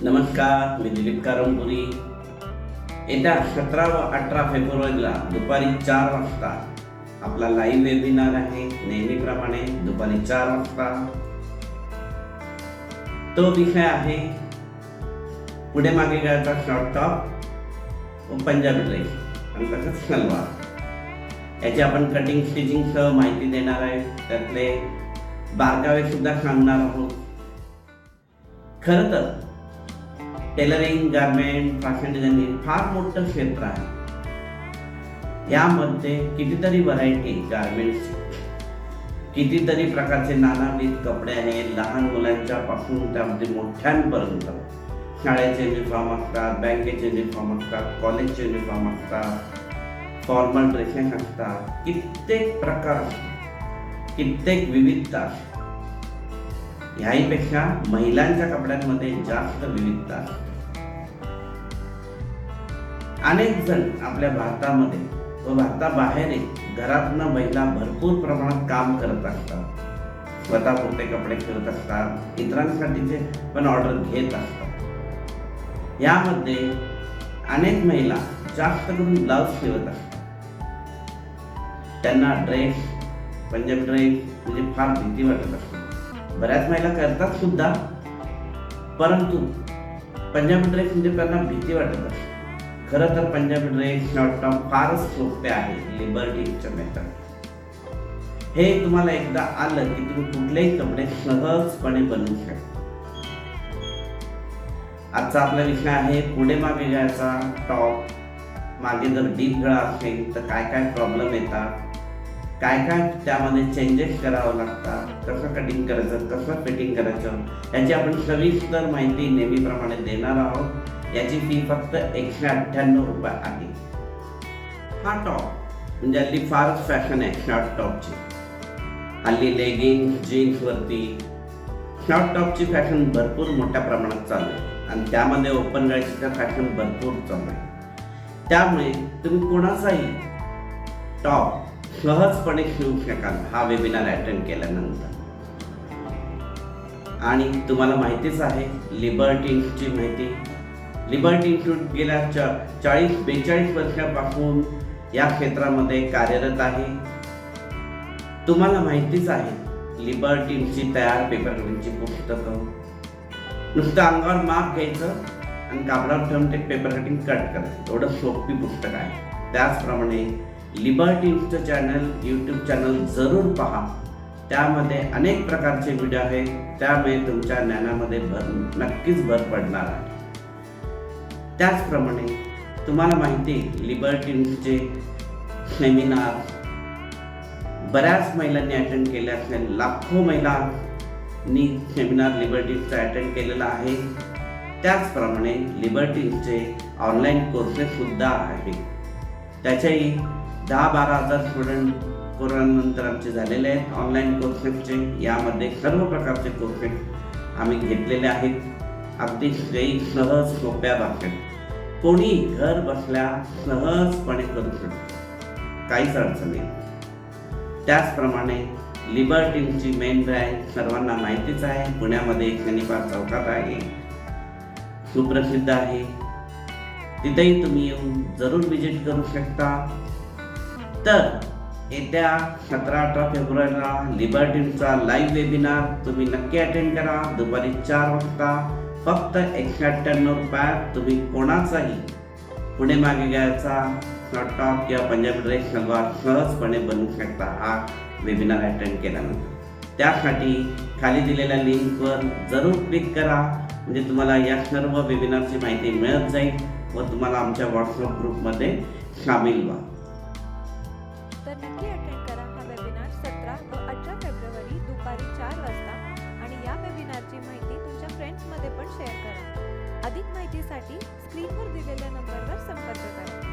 नमस्कार मी दिलीप कारंपुरी येत्या सतरा व अठरा फेब्रुवारीला दुपारी चार वाजता आपला लाईव्ह वेबिनार आहे. नेहमीप्रमाणे दुपारी चार वाजता. तो विषय आहे पुढे मागे गायचा शॉर्ट टॉप व पंजाबी ड्रेस आणि तसंच सलवार. याची आपण कटिंग स्टिचिंगसह माहिती देणार आहे. त्यातले बारकावे सुद्धा सांगणार आहोत. खरं तर टेलरिंग गारमेंट फॅशन डिझायनिंग फार मोठं क्षेत्र आहे. यामध्ये कितीतरी व्हरायटी गारमेंट्स कितीतरी प्रकारचे नानाविध कपडे आहेत. लहान मुलांच्या पासून त्यामध्ये मोठ्यांपर्यंत. शाळेचे युनिफॉर्म असतात बँकेचे युनिफॉर्म असतात कॉलेजचे युनिफॉर्म असतात फॉर्मल ड्रेसिंग असतात. कित्येक प्रकार कित्येक विविधता ह्याहीपेक्षा महिलांच्या कपड्यांमध्ये जास्त विविधता. अनेक जण आपल्या भारतामध्ये व भारताबाहेरही घरातनं महिला भरपूर प्रमाणात काम करत असतात. स्वतःपुरते कपडे करत असतात इतरांसाठीचे पण ऑर्डर घेत असतात. यामध्ये अनेक महिला जास्त करून ब्लाऊज शिवत असतात. त्यांना ड्रेस पंजाबी ड्रेस म्हणजे फार भीती वाटत असते. बऱ्याच महिला करतात सुद्धा परंतु पंजाबी ड्रेस म्हणजे त्यांना भीती वाटत असते. खरं तर पंजाबी ड्रेस शॉर्ट टॉप फारच सोपे आहे लिबर्टीच्या मेथड हे तुम्हाला एकदा आलं की तुम्ही कुठलेही कपडे सहजपणे बनवू शकता. आजचा आपला विषय आहे पुढे मागे घ्यायचा टॉप मागे जर डीप गळा असेल तर काय काय प्रॉब्लेम येतात? काय काय त्यामध्ये चेंजेस करावं लागतात कसं कटिंग करायचं कसं फिटिंग करायचं याची आपण सविस्तर माहिती नेहमीप्रमाणे देणार आहोत. याची फी फक्त एकशे अठ्ठ्याण्णव रुपये आहे. हा टॉप म्हणजे हल्ली फारच फॅशन आहे शॉर्ट टॉपची हल्ली लेगिंग जीन्सवरती शॉर्ट टॉपची फॅशन भरपूर मोठ्या प्रमाणात चालू आहे. आणि त्यामध्ये ओपन गळ्याची फॅशन भरपूर चालू आहे. त्यामुळे तुम्ही कोणाचाही टॉप सहजपणे शिवू शकाल हा वेबिनार अटेंड केल्यानंतर. आणि तुम्हाला माहितीच आहे लिबर्टी इन्स्टिट्यूटची माहिती. लिबर्टी इन्स्टिट्यूट गेल्या चा चाळीस बेचाळीस वर्षापासून या क्षेत्रामध्ये कार्यरत आहे. तुम्हाला माहितीच आहे लिबर्टीची तयार पेपर कटिंगची पुस्तकं. नुसतं अंगावर माप घ्यायचं आणि कापडावर ठेवून ते पेपर कटिंग कट करायचं. एवढं सोपी पुस्तक आहे. त्याचप्रमाणे लिबर्टीचं चॅनल यूट्यूब चॅनल जरूर पहा. त्यामध्ये अनेक प्रकारचे व्हिडिओ आहेत. त्यामुळे तुमच्या ज्ञानामध्ये भर नक्कीच भर पडणार आहे. त्याचप्रमाणे तुम्हाला माहिती लिबर्टीचे सेमिनार बऱ्याच महिलांनी अटेंड केले असेल लाखो महिलांनी सेमिनार लिबर्टीचा अटेंड केलेला आहे. त्याचप्रमाणे लिबर्टीचे ऑनलाईन कोर्सेस सुद्धा आहेत त्याच्याही दहा बारा हजार स्टुडंट कोरोनानंतर आमचे झालेले आहेत. ऑनलाईन कोर्सेसचे यामध्ये सर्व प्रकारचे कोर्सेस आम्ही घेतलेले आहेत. अगदी सोयी सहज सोप्या भाषेत. कोणी घर बसल्या सहजपणे करू शकतो. काहीच अडचण नाही. त्याचप्रमाणे लिबर्टीची मेन ब्रँच सर्वांना माहितीच आहे. पुण्यामध्ये शनिवार चौकात आहे. सुप्रसिद्ध आहे. तिथेही तुम्ही येऊन जरूर विजिट करू शकता. तर येत्या सतरा अठरा फेब्रुवारीला लिबर्टीचा लाईव्ह वेबिनार तुम्ही नक्की अटेंड करा. दुपारी चार वाजता फक्त एकशे अठ्ठ्याण्णव रुपयात तुम्ही कोणाचाही पुढे मागे घ्यायचा शॉर्ट टॉप किंवा पंजाबी ड्रेस सलवार सहजपणे बनवू शकता हा वेबिनार अटेंड केल्यानंतर. त्यासाठी खाली दिलेल्या लिंकवर जरूर क्लिक करा. म्हणजे तुम्हाला या सर्व वेबिनारची माहिती मिळत जाईल व तुम्हाला आमच्या व्हॉट्सअप ग्रुपमध्ये सामील व्हा. तर नक्की अटेंड करा हा वेबिनार सतरा व अठरा फेब्रुवारी दुपारी चार वाजता आणि या वेबिनारची माहिती तुमच्या फ्रेंड्समध्ये पण शेअर करा. अधिक माहितीसाठी स्क्रीनवर दिलेल्या नंबरवर संपर्क करा.